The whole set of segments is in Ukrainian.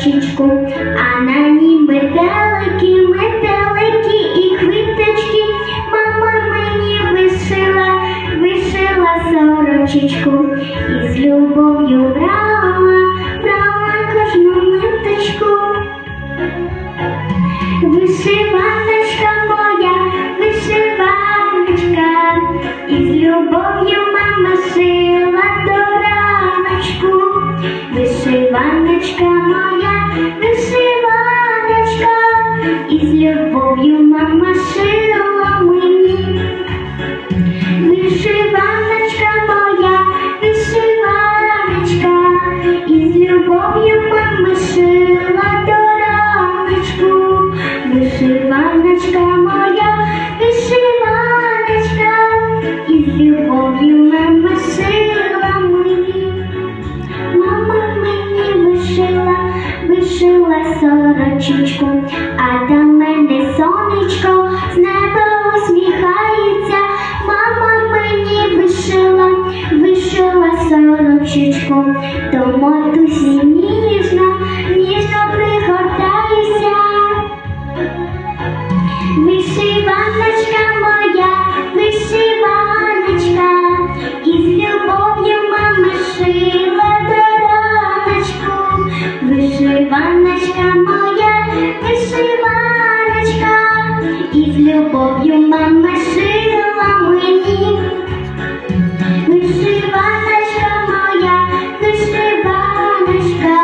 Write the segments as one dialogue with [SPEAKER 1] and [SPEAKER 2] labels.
[SPEAKER 1] сорочечку, а на ній метелики, метелики і квіточки. Мама мені вишила, вишила сорочечку і з любов'ю брала, брала кожну ниточку. Вишиваночка моя, вишиваночка, і з любов'ю мама шила до раночку. Вишиваночка моя, вишиваночка, і з любов'ю мама шила мені. Вишиваночка моя, вишиваночка, і з любов'ю мама шила до. Вишиваночка Почула сорочечку, а там мене сонечко з неба усміхається, мама мені вишила, вишила сорочечку, до мотусі ніжно, ніжно пригортаюся. Вишивана любов'ю мама шила мені, вишиваночка моя, вишиваночка,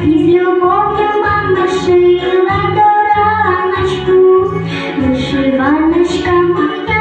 [SPEAKER 1] із любов'ю мама шила до раночку, моя.